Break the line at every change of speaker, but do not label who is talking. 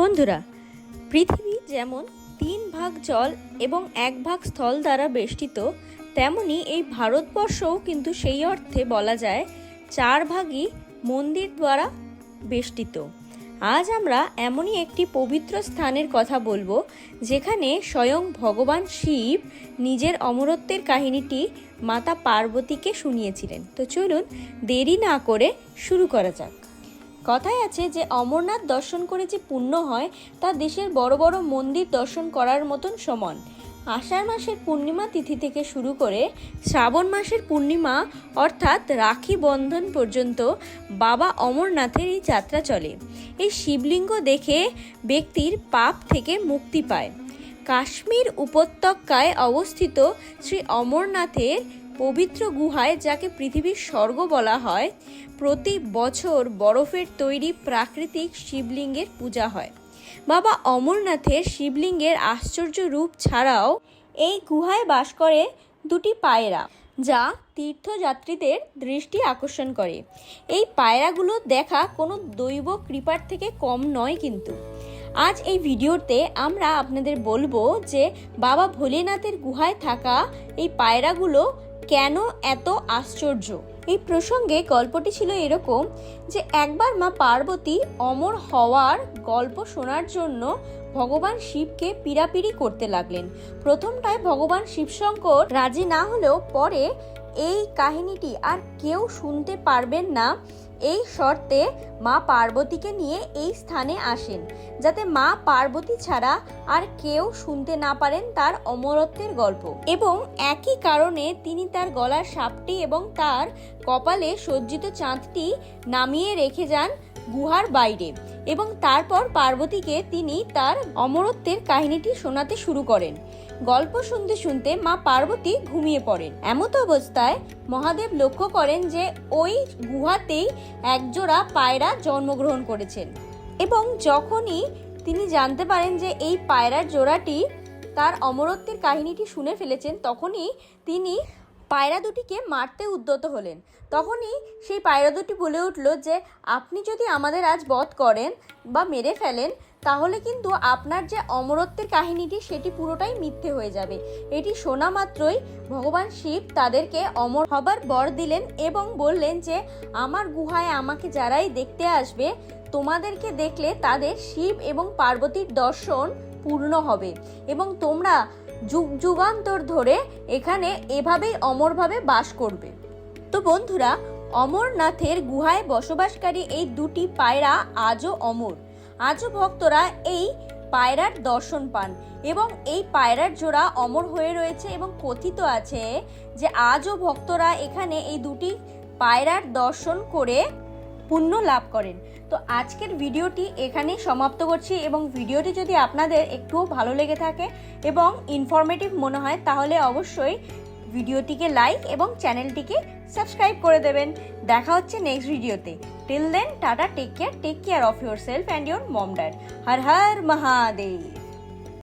বন্ধুরা, পৃথিবী যেমন তিন ভাগ জল এবং এক ভাগ স্থল দ্বারা বেষ্টিত, তেমনি এই ভারতবর্ষও কিন্তু সেই অর্থে বলা যায় চার ভাগই মন্দির দ্বারা বেষ্টিত। আজ আমরা এমনই একটি পবিত্র স্থানের কথা বলব, যেখানে স্বয়ং ভগবান শিব নিজের অমরত্বের কাহিনীটি মাতা পার্বতীকে শুনিয়েছিলেন। তো চলুন দেরি না করে শুরু করা যাক। কথায় আছে যে অমরনাথ দর্শন করে যে পুণ্য হয়, তা দেশের বড় বড় মন্দির দর্শন করার মতন সমান। আষাঢ় মাসের পূর্ণিমা তিথি থেকে শুরু করে শ্রাবণ মাসের পূর্ণিমা, অর্থাৎ রাখি বন্ধন পর্যন্ত বাবা অমরনাথের এই যাত্রা চলে। এই শিবলিঙ্গ দেখে ব্যক্তির পাপ থেকে মুক্তি পায়। কাশ্মীর উপত্যকায় অবস্থিত শ্রী অমরনাথের পবিত্র গুহায়, যাকে পৃথিবীর স্বর্গ বলা হয়, প্রতি বছর বরফের তৈরি প্রাকৃতিক শিবলিঙ্গের পূজা হয়। বাবা অমরনাথের শিবলিঙ্গের আশ্চর্য রূপ ছাড়াও এই গুহায় বাস করে দুটি পায়রা, যা তীর্থযাত্রীদের দৃষ্টি আকর্ষণ করে। এই পায়রাগুলো দেখা কোনো দৈব কৃপার থেকে কম নয় কিন্তু। আজ এই ভিডিওতে আমরা আপনাদের বলব যে, বাবা ভোলেনাথের গুহায় থাকা এই পায়রাগুলো কেন এত আশ্চর্য? এই প্রসঙ্গে গল্পটি ছিল এরকম যে একবার মা পার্বতী অমর হওয়ার গল্প শোনার জন্য ভগবান শিবকে পিড়াপিড়ি করতে লাগলেন। প্রথমটায় ভগবান শিবশঙ্কর রাজি না হলেও পরে এই কাহিনীটি আর কেউ শুনতে পারবেন না। এই শর্তে মা পার্বতীকে নিয়ে এই স্থানে আসেন, যাতে মা পার্বতী ছাড়া আর কেউ শুনতে না পারেন তার অমরত্বের গল্প। এবং একই কারণে তিনি তার গলার সাপটি এবং তার কপালে সজ্জিত চাঁদটি নামিয়ে রেখে যান গুহার বাইরে। এবং তারপর পার্বতীকে তিনি তার অমরত্বের কাহিনীটি শোনাতে শুরু করেন। গল্প শুনতে শুনতে মা পার্বতী ঘুমিয়ে পড়েন। এমত অবস্থায় মহাদেব লক্ষ্য করেন যে ওই গুহাতেই একজোড়া পায়রা জন্মগ্রহণ করেছেন এবং যখনই তিনি জানতে পারেন যে এই পায়রার জোড়াটি তার অমরত্বের কাহিনীটি শুনে ফেলেছেন, তখনই তিনি পায়রা দুটিকে মারতে উদ্যত হলেন। তখনই সেই পায়রা দুটি বলে উঠল যে, আপনি যদি আমাদের আজ বধ করেন বা মেরে ফেলেন, তাহলে কিন্তু আপনার যে অমরত্বের কাহিনীটি, সেটি পুরোটাই মিথ্যে হয়ে যাবে। এটি শোনা মাত্রই ভগবান শিব তাদেরকে অমর হবার বর দিলেন এবং বললেন যে, আমার গুহায় আমাকে যারাই দেখতে আসবে, তোমাদেরকে দেখলে তাদের শিব এবং পার্বতীর দর্শন পূর্ণ হবে এবং তোমরা যুগ যুগান্তর ধরে এখানে এভাবেই অমরভাবে বাস করবে। তো বন্ধুরা, অমরনাথের গুহায় বসবাসকারী এই দুটি পায়রা আজও অমর। আজও ভক্তরা এই পায়রার দর্শন পান এবং এই পায়রার জোড়া অমর হয়ে রয়েছে এবং কথিত আছে যে আজও ভক্তরা এখানে এই দুটি পায়রার দর্শন করে পুণ্য লাভ করেন। তো আজকের ভিডিওটি এখানেই সমাপ্ত করছি এবং ভিডিওটি যদি আপনাদের একটুও ভালো লেগে থাকে এবং ইনফরমেটিভ মনে হয়, তাহলে অবশ্যই ভিডিওটিকে লাইক এবং চ্যানেলটিকে সাবস্ক্রাইব করে দেবেন। দেখা হচ্ছে নেক্সট ভিডিওতে। Till then tata take care take care of yourself and your mom dad Har Har Mahadev.